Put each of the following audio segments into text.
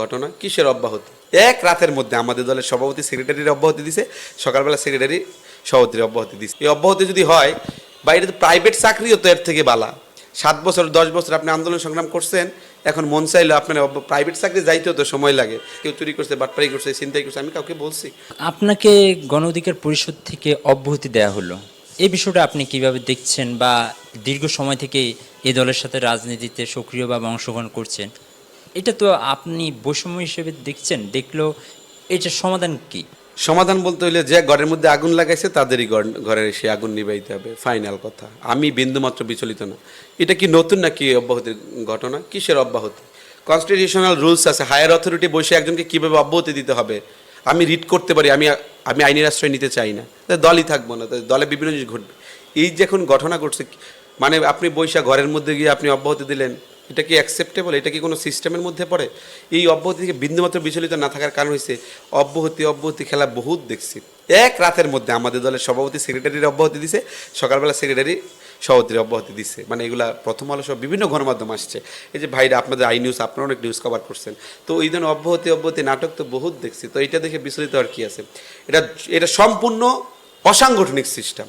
ঘটনা? কিসের অব্যাহতি? এক রাতের মধ্যে আমাদের দলের সভাপতি সেক্রেটারির অব্যাহতি দিছে, সকালবেলা সেক্রেটারি সভাপতির অব্যাহতি দিছে। এই অব্যাহতি যদি হয়, বাইরে তো প্রাইভেট চাকরিও তো এর থেকে বালা। সাত বছর, দশ বছর আপনি আন্দোলন সংগ্রাম করছেন, এখন মন চাইলো আপনার প্রাইভেট চাকরি যাইতেও তো সময় লাগে। কেউ চুরি করছে, বাটপারি করছে চিন্তাই করছে, আমি কাউকে বলছি। আপনাকে গণ অধিকার পরিষদ থেকে অব্যাহতি দেওয়া হলো। এই বিষয়টা আপনি কীভাবে দেখছেন বা দীর্ঘ সময় থেকে এই দলের সাথে রাজনীতিতে সক্রিয় বা অংশগ্রহণ করছেন? এটা তো আপনি বৈষম্য হিসেবে দেখছেন দেখলেও এটা সমাধান কি? সমাধান বলতে হইলে যে ঘরের মধ্যে আগুন লাগাইছে, তাদেরই ঘর- ঘরের সে আগুন নিবাইতে হবে, ফাইনাল কথা। আমি বিন্দুমাত্র বিচলিত না। এটা কি নতুন নাকি অব্যাহতির ঘটনা? কিসের অব্যাহতি? কনস্টিটিউশনাল রুলস আছে, হায়ার অথরিটি বসে একজনকে কীভাবে অব্যাহতি দিতে হবে? আমি রিড করতে পারি, আমি আমি আইনের আশ্রয় নিতে চাই না। দলই থাকব না দলে বিভিন্ন জিনিস ঘটবে। এই যে এখন ঘটনা ঘটছে মানে আপনি বৈশা ঘরের মধ্যে গিয়ে আপনি অব্যাহতি দিলেন এটা কি অ্যাকসেপ্টেবল এটা কি কোনো সিস্টেমের মধ্যে পড়ে? এই অব্যাহতি থেকে বিন্দুমাত্র বিচলিত না থাকার কারণ হয়েছে অব্যাহতি অব্যাহতি খেলা বহুত দেখছি। এক রাতের মধ্যে আমাদের দলের সভাপতি সেক্রেটারির অব্যাহতি দিছে, সকালবেলা সেক্রেটারি সভাপতির অব্যাহতি দিছে। মানে এগুলা প্রথম আলো সব বিভিন্ন গণমাধ্যম আসছে। এই যে ভাইরা, আপনাদের আই নিউজ, আপনারা অনেক নিউজ কভার করছেন। তো এই ধরনের অব্যাহতি অব্যাহতি নাটক তো বহুত দেখছি। তো এটা দেখে বিচলিত আর কি আছে? এটা এটা সম্পূর্ণ অসাংগঠনিক সিস্টেম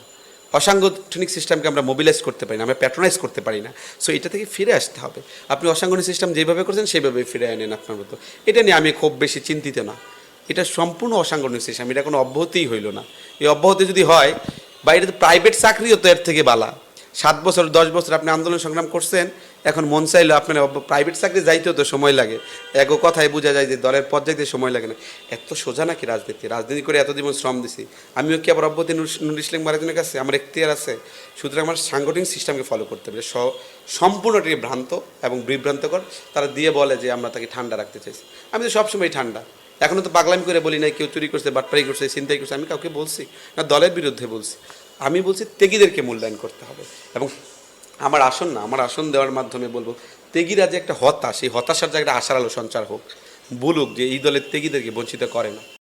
অসাংগঠনিক সিস্টেমকে আমরা মোবিলাইজ করতে পারি না, আমরা প্যাট্রোনাইজ করতে পারি না। সো এটা থেকে ফিরে আসতে হবে। আপনি অসাংগঠনিক সিস্টেম যেভাবে করছেন সেইভাবে ফিরে আনেন আপনার মতো। এটা নিয়ে আমি খুব বেশি চিন্তিত না। এটা সম্পূর্ণ অসাংগঠনিক সিস্টেম এটা কোনো অব্যাহতিই হইল না। এই অব্যাহতি যদি হয়, বাইরে তো প্রাইভেট চাকরিও তো এর থেকে বালা। সাত বছর, দশ বছর আপনি আন্দোলন সংগ্রাম করছেন, এখন মন চাইলো আপনার প্রাইভেট চাকরি যাইতেও তো সময় লাগে। এক কথায় বোঝা যায় যে দলের যাইতে সময় লাগে না। এত সোজা নাকি রাজনীতি? রাজনীতি করে এত জীবন শ্রম দিছি। আমিও কি আবার অব্যাহতি নুর- ইসলাম মারাজনের কাছে? আমার এখতিয়ার আছে। সুতরাং আমার সাংগঠনিক সিস্টেমকে ফলো করতে হবে। সম্পূর্ণটি ভ্রান্ত এবং বিভ্রান্তকর। তারা দিয়ে বলে যে আমরা তাকে ঠান্ডা রাখতে চাইছি। আমি তো সবসময় ঠান্ডা। এখনও তো পাগলামি করে বলি না কেউ চুরি করছে, বাটপারি করছে চিন্তাই করছে। আমি কাউকে বলছি না, দলের বিরুদ্ধে বলছি। আমি বলছি তেগিদেরকে মূল্যায়ন করতে হবে। এবং আমার আসন না, আমার আসন দেওয়ার মাধ্যমে বলব, তেগিরা যে একটা হতাশ, এই হতাশার জায়গাটা আশার আলো সঞ্চার হোক, বলুক যে এই দলের তেগিদেরকে বঞ্চিত করে না।